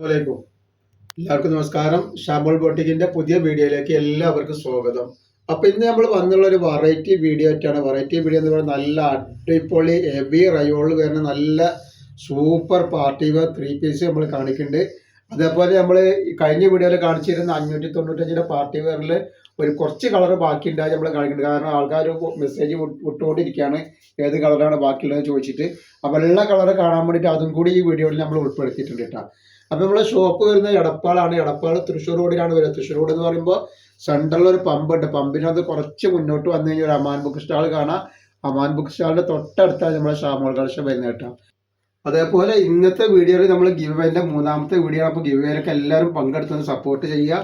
അസ്സലാമലൈക്കും എല്ലാവർക്കും നമസ്കാരം. ഷാബോൾ ബോട്ടിക്കിന്റെ പുതിയ വീഡിയോയിലേക്ക് എല്ലാവർക്കും സ്വാഗതം. അപ്പൊ ഇന്ന് നമ്മൾ വന്നുള്ള ഒരു വെറൈറ്റി വീഡിയോ ആയിട്ടാണ്. വെറൈറ്റി വീഡിയോ എന്ന് പറയുന്നത് നല്ല അടിപൊളി ഹെവി റയോളിൽ വരുന്ന നല്ല super party wear three piece നമ്മൾ കാണിക്കുന്നുണ്ട്. അതേപോലെ നമ്മൾ കഴിഞ്ഞ വീഡിയോയിൽ കാണിച്ചിരുന്ന അഞ്ഞൂറ്റി തൊണ്ണൂറ്റഞ്ചിന്റെ പാർട്ടി വെയറിൽ ഒരു കുറച്ച് കളർ ബാക്കിയുണ്ടായി നമ്മൾ കാണിക്കുന്നുണ്ട്. കാരണം ആൾക്കാർ മെസ്സേജ് വിട്ടുകൊണ്ടിരിക്കുകയാണ്. ഏത് കളറാണ് ബാക്കിയുള്ളതെന്ന് ചോദിച്ചിട്ട്. അപ്പോൾ എല്ലാ കളർ കാണാൻ വേണ്ടിയിട്ട് അതും കൂടി ഈ വീഡിയോയിൽ നമ്മൾ ഉൾപ്പെടുത്തിയിട്ടുണ്ട് കേട്ടോ. അപ്പോൾ നമ്മളെ ഷോപ്പ് വരുന്നത് എടപ്പാളാണ്. എടപ്പാൾ തൃശ്ശൂർ റോഡിലാണ് വരുന്നത് തൃശ്ശൂർ റോഡ് എന്ന് പറയുമ്പോൾ സെൻട്രലിൽ ഒരു പമ്പുണ്ട് പമ്പിനകത്ത് കുറച്ച് മുന്നോട്ട് വന്നു കഴിഞ്ഞാൽ ഒരു അമാൻ ബുക്ക് സ്റ്റാൾ കാണാം. അമാൻ ബുക്ക് സ്റ്റാളിന്റെ തൊട്ടടുത്താണ് നമ്മളെ ഷാമോൾ കളക്ഷൻ വരുന്നത് കേട്ടോ. അതേപോലെ ഇന്നത്തെ വീഡിയോയിൽ നമ്മൾ ഗിവ് വേന്റെ മൂന്നാമത്തെ വീഡിയോ അപ്പോൾ ഗിവ് വേയിലൊക്കെ എല്ലാവരും പങ്കെടുത്തൊന്ന് സപ്പോർട്ട് ചെയ്യുക.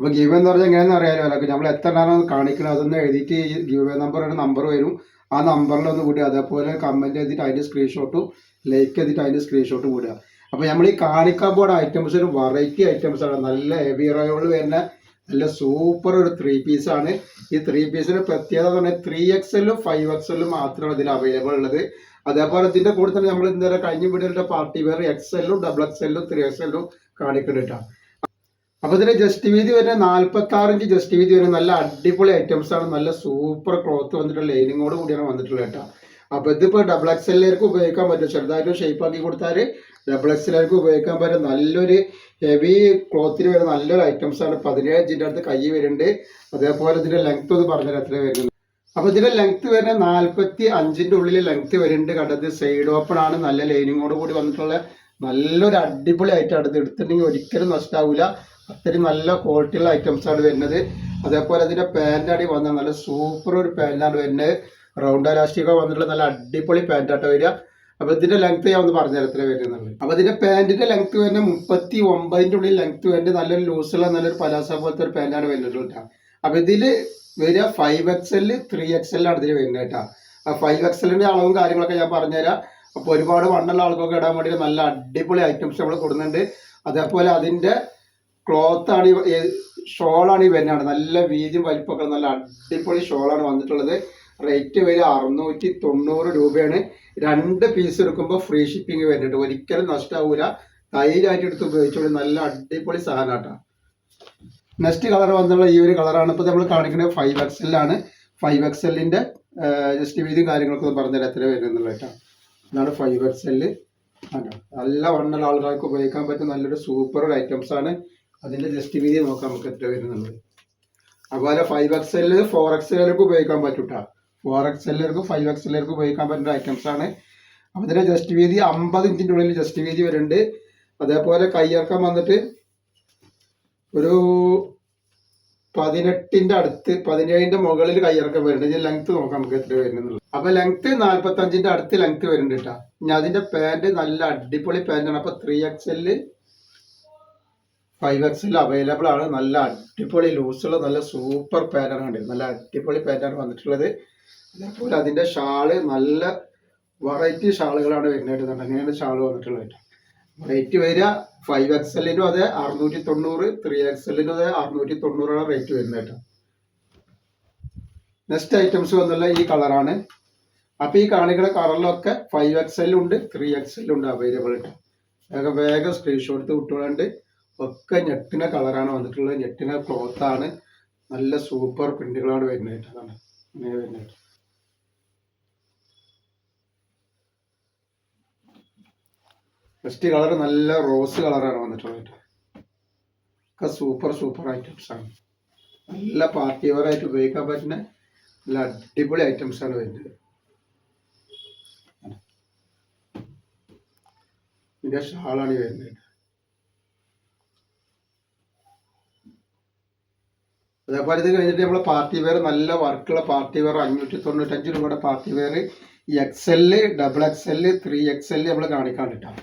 അപ്പോൾ ഗിവ് എന്ന് പറഞ്ഞാൽ എങ്ങനെയാണെന്ന് അറിയാമല്ലോ അല്ലെങ്കിൽ നമ്മൾ എത്ര എണ്ണമാണ് കാണിക്കണം അതൊന്ന് എഴുതിയിട്ട് ഗിവ് നമ്പർ ഒരു നമ്പർ വരും. ആ നമ്പറിൽ വിടുക. അതേപോലെ കമന്റ് ചെയ്തിട്ട് അതിന്റെ സ്ക്രീൻഷോട്ടും ലൈക്ക് ചെയ്തിട്ട് അതിന്റെ സ്ക്രീൻഷോട്ടും വിടുക. അപ്പോൾ നമ്മൾ ഈ കാണിക്കാൻ പോണ ഐറ്റംസ് ഒരു വെറൈറ്റി ഐറ്റംസ് ആണ്. നല്ല ഹെവി റയോൾ വരുന്ന നല്ല സൂപ്പർ ഒരു ത്രീ ആണ്. ഈ ത്രീ പീസിന് പ്രത്യേകത എന്ന് പറഞ്ഞാൽ ത്രീ എക്സലും ഫൈവ് എക്സലും മാത്രമാണ് ഇതിൽ അവൈലബിൾ ഉള്ളത്. അതേപോലെ ഇതിന്റെ കൂടെ തന്നെ നമ്മൾ ഇന്നലെ കഴിഞ്ഞ വീടുകളുടെ പാർട്ടി വെയർ എക്സലും ഡബിൾ എക്സലും ത്രീ എക്സലും കാണിക്കുന്നുണ്ട് അപ്പൊ ഇതിന്റെ ജസ്റ്റ് വീതി വരുന്ന നാല്പത്തി ആറ് ഇഞ്ച് ജസ്റ്റ് വീതി വരുന്ന നല്ല അടിപൊളി ഐറ്റംസ് ആണ്. നല്ല സൂപ്പർ ക്ലോത്ത് വന്നിട്ടുള്ള ലൈനിങ്ങോട് കൂടിയാണ് വന്നിട്ടുള്ളത് കേട്ടോ അപ്പൊ ഇതിപ്പോ ഡബിൾ എക്സലിലേക്ക് ഉപയോഗിക്കാൻ പറ്റും. ചെറുതായിട്ട് ഷേപ്പ് ആക്കി കൊടുത്താൽ ഡബിൾ എക്സലിലേക്ക് ഉപയോഗിക്കാൻ പറ്റും നല്ലൊരു ഹെവി ക്ലോത്തിന് വരുന്ന നല്ലൊരു ഐറ്റംസ് ആണ്. പതിനേഴ് ഇഞ്ചിന്റെ അടുത്ത് കൈ വരുന്നുണ്ട്. അതേപോലെ ഇതിന്റെ ലെങ്ത് ഒന്ന് പറഞ്ഞാൽ എത്ര വരുന്നത് അപ്പോൾ ഇതിന്റെ ലെങ്ത് വരുന്ന നാല്പത്തി അഞ്ചിന്റെ ഉള്ളിൽ ലെങ്ത് വരുന്നുണ്ട് കണ്ടത് സൈഡ് ഓപ്പൺ ആണ്. നല്ല ലൈനിങ്ങോട് കൂടി വന്നിട്ടുള്ള നല്ലൊരു അടിപൊളി ഐറ്റം അടുത്ത് എടുത്തിട്ടുണ്ടെങ്കിൽ ഒരിക്കലും നഷ്ടാവില്ല അത്രയും നല്ല ക്വാളിറ്റിയുള്ള ഐറ്റംസ് ആണ് വരുന്നത്. അതേപോലെ അതിന്റെ പാന്റ് അടി വന്ന നല്ല സൂപ്പർ ഒരു പാന്റാണ് വരുന്നത്. റൗണ്ട് അലാസ്റ്റിക്കോ വന്നിട്ടുള്ള നല്ല അടിപൊളി പാന്റാട്ടോ വരിക. അപ്പൊ ഇതിന്റെ ലെങ്ത് ഞാൻ ഒന്ന് പറഞ്ഞുതരാം എത്ര വരുന്നുള്ളത് അപ്പൊ ഇതിന്റെ പാന്റിന്റെ ലെങ്ത് വരുന്ന മുപ്പത്തി ഒമ്പതിന്റെ ഉള്ളിൽ ലെങ്ത് വരുന്നത് നല്ലൊരു ലൂസുള്ള നല്ലൊരു പലാസ പോലത്തെ ഒരു പാന്റാണ് വരുന്നത് കേട്ടോ. അപ്പൊ ഇതിൽ വരിക five X L three X എല്ലാണ് ഇതിൽ വരുന്നത് കേട്ടോ. ആ ഫൈവ് എക്സലിന്റെ അളവും കാര്യങ്ങളൊക്കെ ഞാൻ പറഞ്ഞുതരാം. അപ്പൊ ഒരുപാട് വണ്ണുള്ള ആൾക്കൊക്കെ ഇടാൻ വേണ്ടി നല്ല അടിപൊളി ഐറ്റംസ് നമ്മൾ കൊടുക്കുന്നുണ്ട്. അതേപോലെ അതിന്റെ ക്ലോത്ത് ആണ് ഈ ഷോളാണ് ഈ വരുന്നത് നല്ല വീതിയും വലിപ്പമൊക്കെ നല്ല അടിപൊളി ഷോളാണ് വന്നിട്ടുള്ളത്. റേറ്റ് വരിക അറുന്നൂറ്റി തൊണ്ണൂറ് രൂപയാണ്. രണ്ട് പീസ് എടുക്കുമ്പോൾ ഫ്രീ ഷിപ്പിംഗ് വരുന്നുണ്ട്. ഒരിക്കലും നഷ്ടമാവൂല തൈരായിട്ട് എടുത്ത് ഉപയോഗിച്ചോളൂ. നല്ല അടിപൊളി സാധനം നെക്സ്റ്റ് കളർ വന്നുള്ള ഈ ഒരു കളറാണ് ഇപ്പോൾ നമ്മൾ കാണിക്കുന്നത് ഫൈവ് എക്സലാണ് ഫൈവ് എക്സലിന്റെ ജസ്റ്റ് വീതിയും കാര്യങ്ങളൊക്കെ ഒന്ന് പറഞ്ഞുതരാം എത്ര വരുന്നുള്ളത് കേട്ടോ. ഇതാണ് ഫൈവ് എക്സൽ നല്ല വണ്ണുള്ള ആളുകൾക്ക് ഉപയോഗിക്കാൻ പറ്റുന്ന നല്ലൊരു സൂപ്പർ ഐറ്റംസ് ആണ്. അതിന്റെ ജസ്റ്റ് വീതി നോക്കാം നമുക്ക് എത്ര വരുന്നുള്ളത് അതുപോലെ ഫൈവ് എക്സൽ ഫോർ എക്സലൊക്കെ ഉപയോഗിക്കാൻ പറ്റൂട്ടാ. ഫോർ എക്സലുകൾക്ക് ഫൈവ് എക്സലുകൾക്ക് ഉപയോഗിക്കാൻ പറ്റുന്ന ഐറ്റംസ് ആണ്. അപ്പോൾ ഇതിന്റെ ജസ്റ്റ് വീതി അമ്പത് ഇഞ്ചിന്റെ ഉള്ളിൽ ജസ്റ്റ് വീതി വരുന്നുണ്ട്. അതേപോലെ കയ്യിറക്കം വന്നിട്ട് ഒരു പതിനെട്ടിന്റെ അടുത്ത് പതിനേഴിന്റെ മുകളിൽ കയ്യിറക്കം വരുന്നുണ്ട്. ഇനി ലെങ്ത് നോക്കാം നമുക്ക് എത്ര വരുന്നുള്ളത്. അപ്പൊ ലെങ്ത് നാൽപ്പത്തഞ്ചിന്റെ അടുത്ത് ലെങ്ത് വരുന്നുണ്ട് കേട്ടോ ഇനി അതിന്റെ പാന്റ് നല്ല അടിപൊളി പാന്റാണ് അപ്പൊ ത്രീ എക്സലിൽ ഫൈവ് എക്സിൽ അവൈലബിൾ ആണ്. നല്ല അടിപൊളി ലൂസുള്ള നല്ല സൂപ്പർ പാറ്റേൺ ഉണ്ട് നല്ല അടിപൊളി പാറ്റേൺ വന്നിട്ടുള്ളത്. അതേപോലെ അതിന്റെ ഷാൾ നല്ല വെറൈറ്റി ഷാളുകളാണ് വരുന്നത് അങ്ങനെയാണ് ഷാൾ വന്നിട്ടുള്ളത്. റേറ്റ് വരിക ഫൈവ് എക്സലിനും അതെ അറുന്നൂറ്റി തൊണ്ണൂറ് ത്രീ എക്സലിനും അതെ അറുന്നൂറ്റി തൊണ്ണൂറാണ് റേറ്റ് വരുന്നത് കേട്ടോ. നെക്സ്റ്റ് ഐറ്റംസ് വന്നുള്ള ഈ കളറാണ് അപ്പൊ ഈ കാണിക്കുന്ന കളറിലൊക്കെ ഫൈവ് എക്സലുണ്ട് ത്രീ എക്സലുണ്ട് അവൈലബിൾ കേട്ടോ. വേഗം വേഗം സ്ക്രീൻഷോട്ട് വിട്ടുകൊണ്ട് ഒക്കെ ഞെട്ടിന കളറാണ് വന്നിട്ടുള്ളത്. ഞെട്ടിന ക്ലോത്ത് ആണ്. നല്ല സൂപ്പർ പ്രിന്റുകളാണ് വരുന്നത്. അതാണ്. അങ്ങനെ വരുന്നത്. ഫസ്റ്റ് കളർ നല്ല റോസ് കളറാണ് വന്നിട്ടുള്ളത്. ഒക്കെ സൂപ്പർ സൂപ്പർ ഐറ്റംസ് ആണ്. നല്ല പാർട്ടി വെയർ ആയിട്ട് ഉപയോഗിക്കാൻ പറ്റുന്ന നല്ല അടിപൊളി ഐറ്റംസ് ആണ് വരുന്നത്. ഇതിന്റെ ഷാളാണ് വരുന്നത്. അതേപോലെ ഇത് കഴിഞ്ഞിട്ട് നമ്മൾ പാർട്ടി വെയർ നല്ല വർക്കുള്ള പാർട്ടി വെയർ അഞ്ഞൂറ്റി തൊണ്ണൂറ്റഞ്ച് രൂപയുടെ party wear X L double X L three X L നമ്മൾ കാണിക്കാൻ കിട്ടാം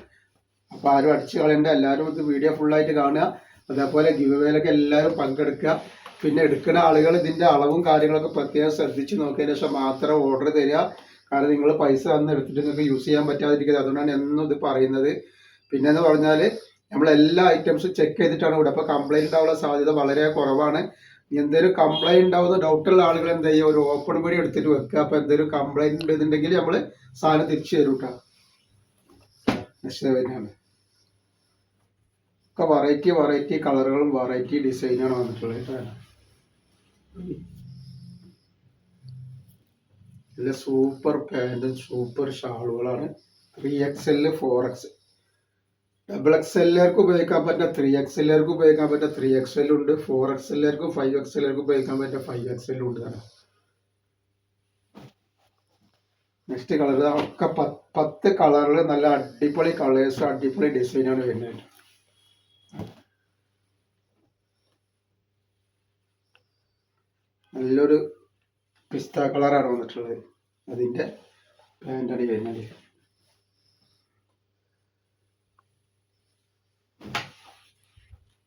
അപ്പോൾ ആരും അടിച്ച് കളയണ്ട എല്ലാവരും ഇത് വീഡിയോ ഫുള്ളായിട്ട് കാണുക. അതേപോലെ ഗിവ് വേലൊക്കെ എല്ലാവരും പങ്കെടുക്കുക. പിന്നെ എടുക്കുന്ന ആളുകൾ ഇതിന്റെ അളവും കാര്യങ്ങളൊക്കെ പ്രത്യേകം ശ്രദ്ധിച്ച് നോക്കിയതിന് ശേഷം മാത്രം ഓർഡർ തരിക. കാരണം നിങ്ങൾ പൈസ തന്ന് എടുത്തിട്ട് നിങ്ങൾക്ക് യൂസ് ചെയ്യാൻ പറ്റാതിരിക്കുന്നത്. അതുകൊണ്ടാണ് എന്നും ഇത് പറയുന്നത്. പിന്നെ എന്ന് പറഞ്ഞാൽ നമ്മൾ എല്ലാ ഐറ്റംസും ചെക്ക് ചെയ്തിട്ടാണ് ഇവിടെ. അപ്പോൾ കംപ്ലൈന്റ് ഉണ്ടാവാനുള്ള സാധ്യത വളരെ കുറവാണ്. എന്തെങ്കിലും കംപ്ലൈന്റ് ഉണ്ടാവുന്ന ഡൗട്ടുള്ള ആളുകൾ എന്താ ചെയ്യുക ഒരു ഓപ്പൺ വഴി എടുത്തിട്ട് വെക്കുക. അപ്പോൾ എന്തെങ്കിലും കംപ്ലൈന്റ് ഉണ്ടെന്നുണ്ടെങ്കിൽ നമ്മൾ സാധനം തിരിച്ചു തരും കേട്ടോ ഒക്കെ വെറൈറ്റി വെറൈറ്റി കളറുകളും വെറൈറ്റി ഡിസൈനാണ് വന്നിട്ടുള്ളത് കേട്ടോ സൂപ്പർ പാന്റും super ഷാളുകളാണ് three X L four X double X എല്ലാവർക്കും ഉപയോഗിക്കാൻ പറ്റുന്ന ത്രീ എക്സ് എല്ലാവർക്കും ഉപയോഗിക്കാൻ പറ്റുന്ന ത്രീ എക്സ് എൽ ഉണ്ട് ഫോർ എക്സ് എല്ലാവർക്കും ഫൈവ് എക്സ് എല്ലാവർക്കും ഉപയോഗിക്കാൻ പറ്റുന്ന ഫൈവ് എക്സ് എൽ ഉണ്ട് കേട്ടോ. നെക്സ്റ്റ് കളർ ഒക്കെ പത്ത് കളറിൽ നല്ല അടിപൊളി കളേഴ്സ് അടിപൊളി ഡിസൈനാണ് വരുന്നത് നല്ലൊരു പിസ്ത കളറാണ് വന്നിട്ടുള്ളത്. അതിന്റെ പാന്റാണ് വരുന്നത്.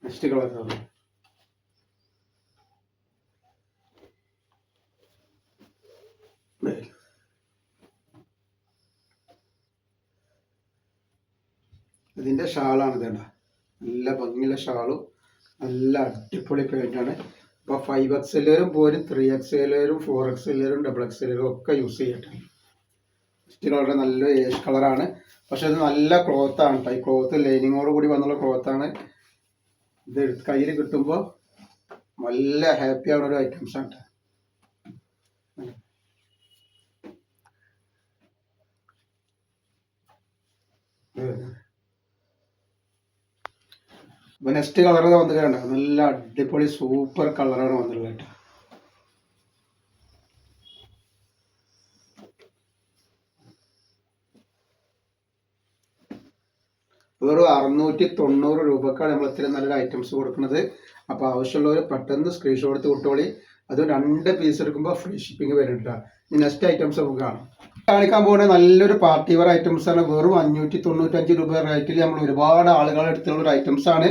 നെക്സ്റ്റ് കളറാണ് ഇതിന്റെ ഷാളാണ് ഇതേണ്ട നല്ല ഭംഗിയുള്ള ഷാളും നല്ല അടിപൊളി പാന്റാണ് ഇപ്പോൾ ഫൈവ് എക്സ് എല്ലാവരും പോരും ത്രീ എക്സ് എല്ലാവരും ഫോർ എക്സ് എല്ലാവരും ഡബിൾ എക്സ് എല്ലാവരും ഒക്കെ യൂസ് ചെയ്യട്ടെ. ഫസ്റ്റ് കളർ നല്ല ഏഷ് കളറാണ്. പക്ഷെ ഇത് നല്ല ക്ലോത്ത് ആണ് കേട്ടോ ഈ ക്ലോത്ത് ലൈനിങ്ങോട് കൂടി വന്നുള്ള ക്ലോത്താണ് ഇത് കയ്യിൽ കിട്ടുമ്പോൾ നല്ല ഹാപ്പി ആവുന്ന ഒരു ഐറ്റംസ് ആണ് നെക്സ്റ്റ് കളർ വന്നിട്ടുണ്ട് നല്ല അടിപൊളി സൂപ്പർ കളറാണ് വന്നിട്ടുള്ളത് കേട്ടോ. വെറും അറുന്നൂറ്റി തൊണ്ണൂറ് രൂപക്കാണ് നമ്മൾ ഇത്രയും നല്ലൊരു ഐറ്റംസ് കൊടുക്കുന്നത്. അപ്പോൾ ആവശ്യമുള്ളവർ പെട്ടെന്ന് സ്ക്രീൻഷോട്ട് എടുത്ത് വിട്ടോളി. അത് രണ്ട് പീസ് എടുക്കുമ്പോൾ ഫ്രീ ഷിപ്പിംഗ് വരുന്നുണ്ട് ഇനി നെക്സ്റ്റ് ഐറ്റംസ് നമുക്ക് കാണാം. കാണിക്കാൻ പോകുന്ന നല്ലൊരു പാർട്ടി വെയർ ഐറ്റംസ് ആണ്. വെറും അഞ്ഞൂറ്റി തൊണ്ണൂറ്റഞ്ച് രൂപ റേറ്റിൽ നമ്മൾ ഒരുപാട് ആളുകൾ എടുത്തുള്ള ഒരു ഐറ്റംസ് ആണ്.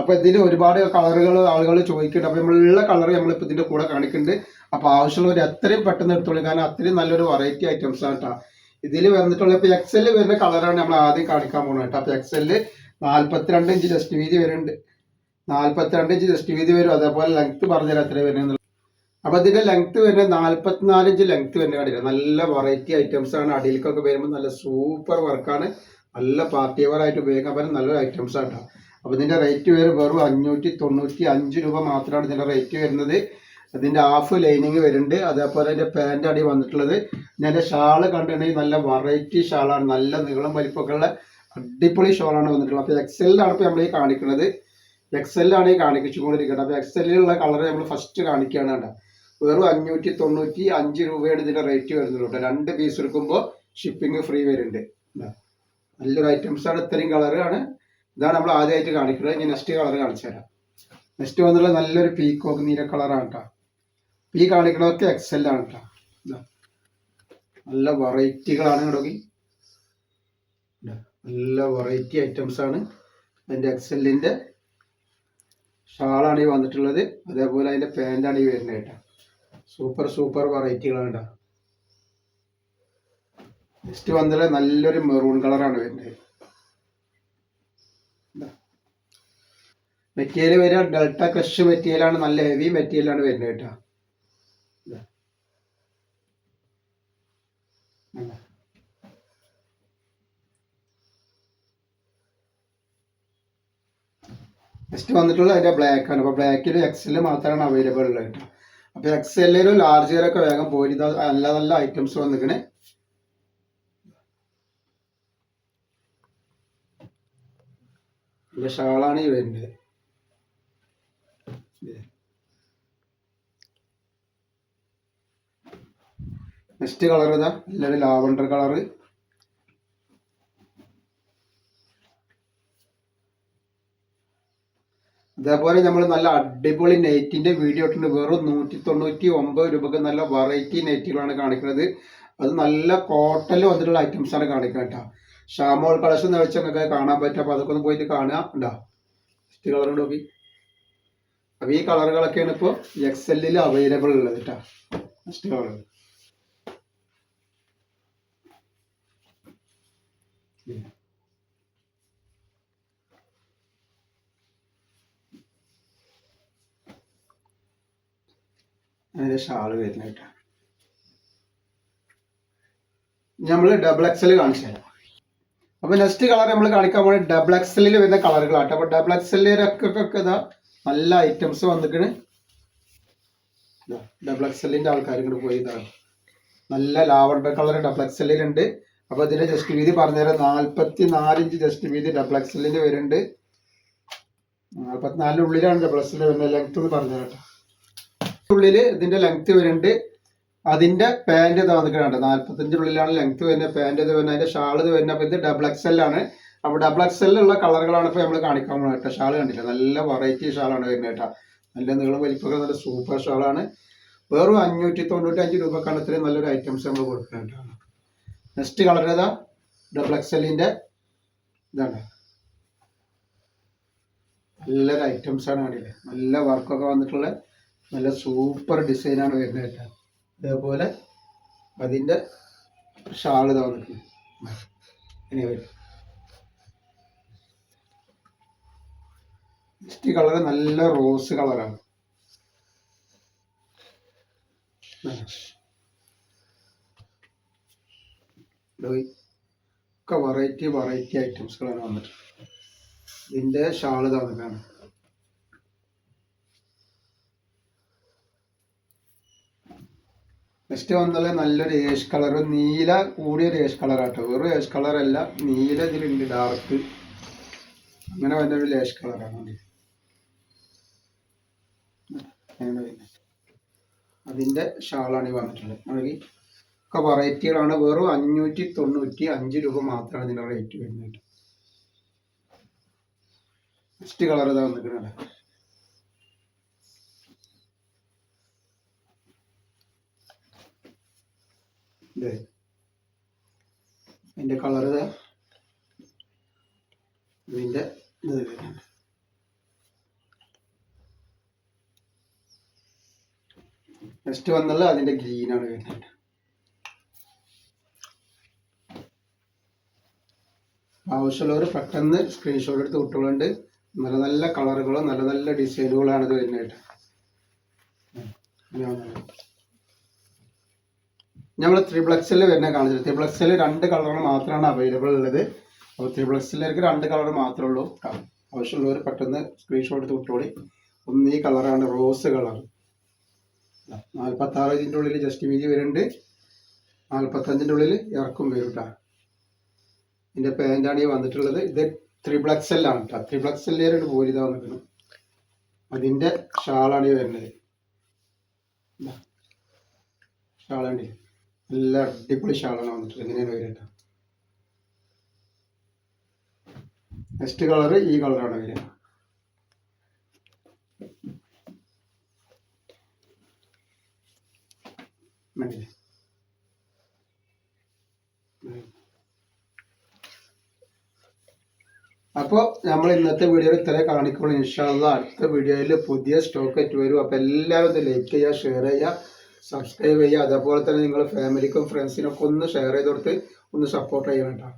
അപ്പോൾ ഇതിൽ ഒരുപാട് കളറുകൾ ആളുകൾ ചോദിക്കുന്നുണ്ട്. അപ്പോൾ നമ്മളുള്ള കളർ നമ്മളിപ്പോൾ ഇതിന്റെ കൂടെ കാണിക്കുന്നുണ്ട്. അപ്പോൾ ആവശ്യമുള്ളവർ എത്രയും പെട്ടെന്ന് എടുത്തോളൂ. കാരണം അത്രയും നല്ലൊരു വെറൈറ്റി ഐറ്റംസ് ആണ് കേട്ടോ ഇതിൽ വന്നിട്ടുള്ള ഇപ്പൊ എക്സൽ വരുന്ന കളറാണ് നമ്മൾ ആദ്യം കാണിക്കാൻ പോകുന്നത് കേട്ടോ. അപ്പോൾ എക്സെൽ നാല്പത്തിരണ്ട് ഇഞ്ച് ജസ്റ്റ് വീതി വരുന്നുണ്ട്. നാല്പത്തിരണ്ട് ഇഞ്ച് ജസ്റ്റ് വീതി വരും. അതേപോലെ ലെങ്ത് പറഞ്ഞുതരാം എത്ര വരുന്നത് അപ്പൊ ഇതിന്റെ ലെങ്ത് വരുന്നത് നാല്പത്തിനാല് ഇഞ്ച് ലെങ്ത് വരുന്ന കടയില്ല നല്ല വെറൈറ്റി ഐറ്റംസ് ആണ്. അടിയിലേക്കൊക്കെ വരുമ്പോൾ നല്ല സൂപ്പർ വർക്കാണ് നല്ല പാർട്ടി വെയർ ആയിട്ട് ഉപയോഗിക്കാൻ പറ്റുന്ന നല്ലൊരു ഐറ്റംസ് ആണ് കേട്ടോ. അപ്പൊ ഇതിന്റെ റേറ്റ് വരും വെറും അഞ്ഞൂറ്റി തൊണ്ണൂറ്റി അഞ്ച് രൂപ മാത്രമാണ് ഇതിന്റെ റേറ്റ് വരുന്നത്. അതിന്റെ ഹാഫ് ലൈനിങ് വരുന്നുണ്ട്. അതേപോലെ അതിന്റെ പാന്റ് അടി വന്നിട്ടുള്ളത്. ഞാൻ ഷാൾ കണ്ടിട്ടുണ്ടെങ്കിൽ നല്ല വെറൈറ്റി ഷാളാണ് നല്ല നീളം വലിപ്പമൊക്കെ ഉള്ള അടിപൊളി ഷോളാണ് വന്നിട്ടുള്ളത്. അപ്പോൾ എക്സെല്ലാണ് ഇപ്പോൾ നമ്മൾ ഈ കാണിക്കുന്നത്. എക്സെല്ലാണ് ഈ കാണിച്ചുകൊണ്ടിരിക്കുന്നത്. അപ്പോൾ എക്സെല്ലിലുള്ള കളർ നമ്മൾ ഫസ്റ്റ് കാണിക്കുകയാണ് കേട്ടോ വെറും അഞ്ഞൂറ്റി തൊണ്ണൂറ്റി അഞ്ച് രൂപയാണ് ഇതിന്റെ റേറ്റ് വരുന്നുള്ളൂ കേട്ടോ. രണ്ട് പീസ് എടുക്കുമ്പോൾ ഷിപ്പിംഗ് ഫ്രീ വരുന്നുണ്ട്. നല്ലൊരു ഐറ്റംസ് ആണ്. ഇത്രയും കളറാണ് ഇതാണ് നമ്മൾ ആദ്യമായിട്ട് കാണിക്കുന്നത്. ഇനി നെക്സ്റ്റ് കളർ കാണിച്ചു തരാം നെക്സ്റ്റ് വന്നുള്ള നല്ലൊരു പീക്കോക്ക് നീല കളറാണ് കേട്ടോ. ഈ കാണിക്കണതൊക്കെ എക്സെല്ലാണ് കേട്ടോ. നല്ല വെറൈറ്റികളാണ് കേട്ടോ നല്ല വെറൈറ്റി ഐറ്റംസ് ആണ് അതിന്റെ എക്സെല്ലിന്റെ ഷാളാണ് ഈ വന്നിട്ടുള്ളത്. അതേപോലെ അതിന്റെ പാന്റാണ് ഈ വരുന്നത് കേട്ടോ. സൂപ്പർ സൂപ്പർ വെറൈറ്റികളാണ് കേട്ടോ നെക്സ്റ്റ് വന്നത് നല്ലൊരു മെറൂൺ കളറാണ് വരുന്നത്. മെറ്റീരിയൽ വരിക ഡെൽറ്റ ക്രഷ് മെറ്റീരിയലാണ് നല്ല ഹെവി മെറ്റീരിയലാണ് വരുന്നത് കേട്ടോ ഇതാ. ഇതാ. നെക്സ്റ്റ് വന്നിട്ടുള്ള അതിന്റെ ബ്ലാക്ക് ആണ്. അപ്പോൾ ബ്ലാക്കിൽ എക്സൽ മാത്രമാണ് അവൈലബിൾ ഉള്ളത് കേട്ടോ. അപ്പോൾ എക്സലിലും ലാർജിലൊക്കെ വേഗം പോയി. നല്ല നല്ല ഐറ്റംസ് വന്നിക്കണേ. ഇതിന്റെ ഷാളാണ് ഈ വരുന്നത്. നെക്സ്റ്റ് കളർ ഇതാ. നല്ലൊരു ലാവണ്ടർ കളറ് അതേപോലെ നമ്മൾ നല്ല അടിപൊളി നെറ്റിന്റെ വീഡിയോ ഇട്ടുണ്ട് വെറും നൂറ്റി തൊണ്ണൂറ്റി ഒമ്പത് രൂപക്ക് നല്ല വെറൈറ്റി നെറ്റുകളാണ് കാണിക്കുന്നത്. അത് നല്ല കോട്ടൽ വന്നിട്ടുള്ള ഐറ്റംസ് ആണ് കാണിക്കുന്നത് കേട്ടോ. ഷാമോൾ കളക്ഷൻ എന്ന് വെച്ചാൽ നിങ്ങൾക്ക് കാണാൻ പറ്റും. അപ്പോൾ അതൊക്കെ ഒന്ന് പോയിട്ട് കാണുക. ഉണ്ടോ? ഇഷ്ട കളർ നോക്കി. അപ്പോൾ ഈ കളറുകളൊക്കെയാണ് ഇപ്പോൾ എക്സെല്ലിൽ അവൈലബിൾ ഉള്ളത് കേട്ടോ. നെക്സ്റ്റ് കളർ അതിന്റെ ഷാൾ വരുന്നത് കേട്ടോ. നമ്മൾ ഡബിൾ എക്സൽ കാണിച്ചു തരാം. അപ്പൊ നെക്സ്റ്റ് കളർ നമ്മൾ കാണിക്കാൻ പോകുന്നത് ഡബിൾ എക്സലിൽ വരുന്ന കളറുകളാട്ടോ അപ്പൊ ഡബിൾ എക്സലിലൊക്കെ ഇതാ നല്ല ഐറ്റംസ് വന്നിക്കണ്. ഡബിൾ എക്സലിന്റെ ആൾക്കാർ ഇങ്ങോട്ട് പോയി ഇതാണ് നല്ല ലാവണ്ടർ കളർ ഡബിൾ എക്സലിലുണ്ട് അപ്പൊ ഇതിന്റെ ജസ്റ്റ് വീതി പറഞ്ഞുതരാം. നാല്പത്തി നാലിഞ്ച് ജസ്റ്റ് വീതി ഡബിൾ എക്സലിന്റെ വരുന്നുണ്ട്. നാൽപ്പത്തിനാലിന്റെ ഉള്ളിലാണ് ഡബിൾ എക്സലിന്റെ വരുന്നത്. ലെങ്ത് എന്ന് പറഞ്ഞുതരാം ഉള്ളിൽ ഇതിന്റെ ലെങ്ത് വരുന്നുണ്ട്. അതിന്റെ പാന്റ് ഇത് വന്നിട്ടുണ്ട് നാല്പത്തഞ്ചിന്റെ ഉള്ളിലാണ് ലെങ്ത് വരുന്നത്. പാന്റ് ഇത് വരുന്നത് അതിന്റെ ഷാൾ ഇത് വരുന്നത്. അപ്പൊ ഇത് ഡബിൾ എക്സ് എൽ ആണ്. അപ്പൊ ഡബിൾ എക്സ് എൽ ഉള്ള കളറുകളാണ് ഇപ്പൊ നമ്മൾ കാണിക്കാൻ പോകുന്നത് ഷാൾ കണ്ടില്ല? നല്ല വെറൈറ്റി ഷാളാണ് വരുന്നത് കേട്ടോ. നല്ല നീളം വലിപ്പൊക്കെ നല്ല സൂപ്പർ ഷാളാണ് വെറും അഞ്ഞൂറ്റി തൊണ്ണൂറ്റി അഞ്ച് രൂപക്കാണ് ഇത്രയും നല്ലൊരു ഐറ്റംസ് നമ്മൾ കൊടുക്കുന്നത് കേട്ടോ. നെക്സ്റ്റ് കളർ ഏതാ? ഡബിൾ എക്സ് എല്ലിന്റെ ഇതാണ്. നല്ലൊരു ഐറ്റംസ് ആണ് കണ്ടില്ലേ? നല്ല വർക്കൊക്കെ വന്നിട്ടുള്ള നല്ല സൂപ്പർ ഡിസൈനാണ് വരുന്നത് കേട്ടോ. അതേപോലെ അതിന്റെ ഷാൾ വരും നെക്സ്റ്റ് കളർ നല്ല റോസ് കളറാണ് വെറൈറ്റി വെറൈറ്റി ഐറ്റംസുകളാണ് വന്നിട്ട്. ഇതിന്റെ ഷാൾ ഇതാ നെക്സ്റ്റ് വന്നാൽ നല്ലൊരു ഏഷ് കളർ നീല കൂടിയൊരു ഏഷ് കളർ ആട്ടോ വെറും ഏഷ് കളർ അല്ല നീല ഇതിലുണ്ട് ഡാർക്ക് അങ്ങനെ വന്ന ഒരു ലേഷ് കളറാണ്. അങ്ങനെ. അതിന്റെ ഷാളാണ് ഈ വന്നിട്ടുള്ളത്. നമുക്ക് ഒക്കെ വെറൈറ്റികളാണ് വെറും അഞ്ഞൂറ്റി തൊണ്ണൂറ്റി അഞ്ച് രൂപ മാത്രമാണ് ഇതിന്റെ റേറ്റ് വരുന്നത് നെക്സ്റ്റ് കളർ ഇതാ വന്നിട്ടുണ്ട് ഇത് അതിന്റെ കളർ ഇതാ. ഇതിന്റെ ഇത് വരുന്നുണ്ട് നെക്സ്റ്റ് വന്നുള്ള അതിന്റെ ഗ്രീൻ ആണ് വരുന്നത്. ആവശ്യമുള്ളവർ പെട്ടെന്ന് സ്ക്രീൻഷോട്ട് എടുത്ത് വിട്ടുകൊണ്ട് നല്ല നല്ല കളറുകളും നല്ല നല്ല ഡിസൈനുകളാണ് ഇത് വരുന്നത് ഞങ്ങൾ ത്രിപ്ലക്സിൽ വരുന്ന കാണിച്ചത്. ത്രിപ്ലക്സിൽ രണ്ട് കളറുകൾ മാത്രമാണ് അവൈലബിൾ ഉള്ളത്. അപ്പോൾ ത്രിപ്ലക്സിലേക്ക് രണ്ട് കളർ മാത്രമേ ഉള്ളൂ. ആവശ്യമുള്ളവർ പെട്ടെന്ന് സ്ക്രീൻഷോട്ട് എടുത്ത് വിട്ടോളി. ഒന്ന് ഈ കളറാണ് റോസ് കളർ നാൽപ്പത്താറ് ഇഞ്ചിന്റെ ഉള്ളിൽ ജസ്റ്റ് വീതി വരുന്നുണ്ട്. നാൽപ്പത്തഞ്ചിന്റെ ഉള്ളിൽ ഇറക്കും വരും കേട്ടോ ഇതിന്റെ പാന്റാണ് ഈ വന്നിട്ടുള്ളത്. ഇത് ത്രിപ്ലക്സെല്ലാണ് കേട്ടോ ത്രിപ്ലക്സലിലേക്ക് പോരി ഇതാ വന്നിരിക്കുന്നത് അതിന്റെ ഷാളാണ് ഈ വരുന്നത്. ഷാളുണ്ട് നല്ല അടിപൊളി ഷാളാണ് വന്നിട്ടുള്ളത്. ഇങ്ങനെയാണ് വരിക നെക്സ്റ്റ് കളർ ഈ കളറാണ് വരിക. മനസ്സിലായി അപ്പോൾ നമ്മൾ ഇന്നത്തെ വീഡിയോയിൽ ഇത്ര കാണിക്കുള്ളൂ. ഇൻഷാല്ല അടുത്ത വീഡിയോയിൽ പുതിയ സ്റ്റോക്ക് ആയിട്ട് വരും. അപ്പോൾ എല്ലാവരും ലൈക്ക് ചെയ്യുക ഷെയർ ചെയ്യുക. സബ്സ്ക്രൈബ് ചെയ്യുക. അതേപോലെ തന്നെ നിങ്ങൾ ഫാമിലിക്കും ഫ്രണ്ട്സിനൊക്കെ ഒന്ന് ഷെയർ ചെയ്ത് കൊടുത്ത് ഒന്ന് സപ്പോർട്ട് ചെയ്യണം കേട്ടോ.